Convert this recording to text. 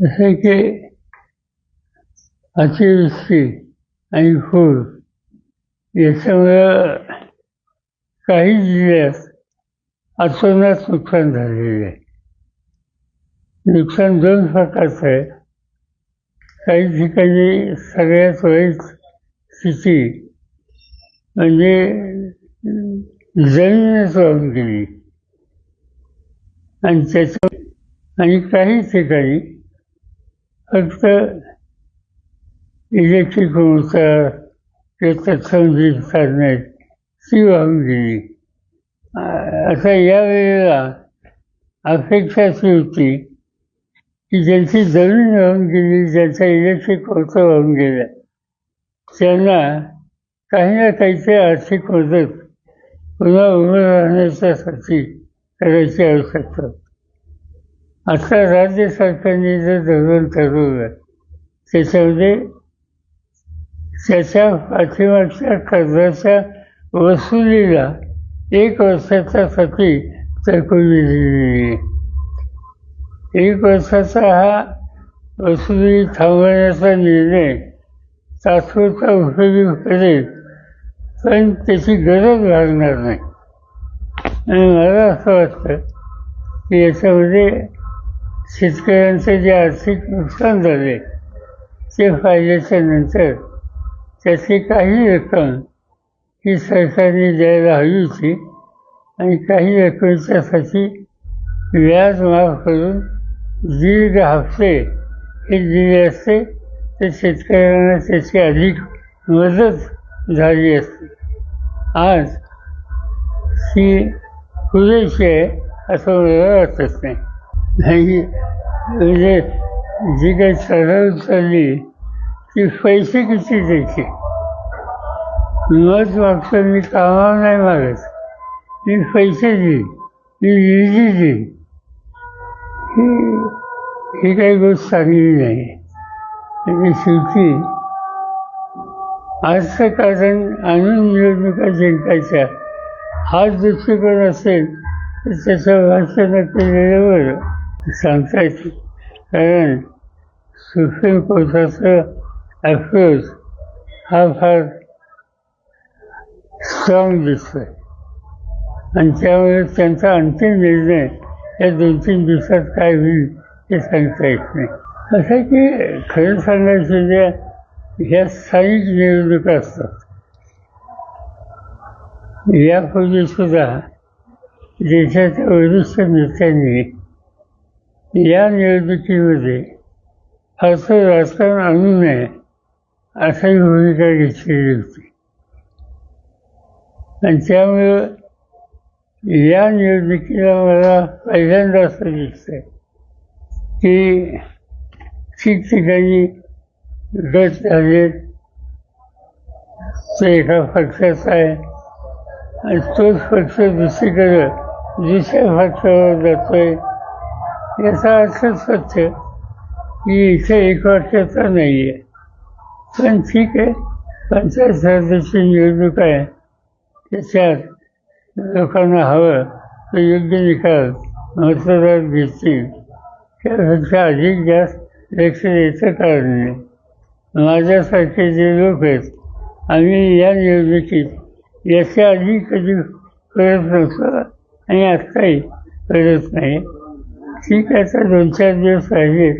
जसे की अतिवृष्टी आणि पूर याच्यामुळं काही जिल्ह्यात अतोनात नुकसान झालेले आहे. नुकसान दोन प्रकारचं आहे. काही ठिकाणी सगळ्यात वाईट स्थिती म्हणजे जमीनच वाहून गेली. आणि त्याच्या आणि काही ठिकाणी फक्त इलेक्ट्रिक मोटर किंवा तत्संबंधित साधनं आहेत ती वाहून गेली असं यावेळेला अपेक्षा अशी होती की ज्यांची जमीन वाहून गेली ज्यांचा इलेक्ट्रिक मोटर वाहून गेला त्यांना काही ना काहीतरी आर्थिक मदत पुन्हा उभं राहण्याच्यासाठी करायची आवश्यकता आता राज्य सरकारने जे धोरण ठरवलं त्याच्यामध्ये त्याच्या पाठीमागच्या कर्जाच्या वसुलीला एक वर्षाच्यासाठी तरतूद दिलेली आहे एक वर्षाचा हा वसुली थांबवण्याचा निर्णय तात्पुरता उपयोगी करेल पण त्याची गरज लागणार नाही. आणि मला असं वाटतं की याच्यामध्ये शेतकऱ्यांचं जे आर्थिक नुकसान झाले ते फायद्याच्या नंतर त्याची काही रक्कम ही सरकारने द्यायला हवी होती आणि काही रकमेच्यासाठी व्याज माफ करून दीर्घ हप्ते हे दिले असते. तर शेतकऱ्यांना त्याची अधिक मदत झाली असते. आज ही पुरेशी आहे असं मला वाटत नाही. नाही म्हणजे जी काही चढाव चालली ती पैसे किती द्यायचे? मत मागतो मी कामावर नाही मागत. मी पैसे देईन मी निधी देईन ही ही काही गोष्ट चांगली नाही. आणि शेवटी आजचं कारण आणून निवडणुका जिंकायच्या. हाच दृष्टिकोन असेल तर त्याचं वाचन केलेलं बरं सांगता येते कारण सुप्रीम कोर्टाचं अप्रोच हा फार स्ट्रॉंग दिसतोय आणि त्यामुळे त्यांचा अंतिम निर्णय या दोन तीन दिवसात काय होईल हे सांगता येत नाही असं की खरं सांगायचं ज्या ह्या स्थानिक निवडणुका असतात यापूर्वी सुद्धा देशाच्या वरिष्ठ नेत्यांनी या निवडणुकीमध्ये असं राजकारण आणू नये अशी भूमिका घेतलेली होती. आणि त्यामुळं या निवडणुकीला मला पहिल्यांदा असं दिसतंय की ठिकठिकाणी गट झालेत तो एका पक्षाचा आहे आणि तोच पक्ष दुसरीकडं दुसऱ्या पक्षावर जातोय. याचा अर्थ स्वच्छ की इथे एक वाक्याचा नाही आहे पण ठीक आहे. पंचायत समितीची निवडणूक आहे. त्याच्यात लोकांना हवं तर योग्य निकाल मतदार घेतील त्यापेक्षा अधिक जास्त लक्ष द्यायचं कारण नाही. माझ्यासारखे जे लोक आहेत आम्ही या निवडणुकीत याच्या आधी कधी करत नव्हतो आणि आत्ताही करत नाही. ठीक आहे सर दोन चार दिवस पाहिजे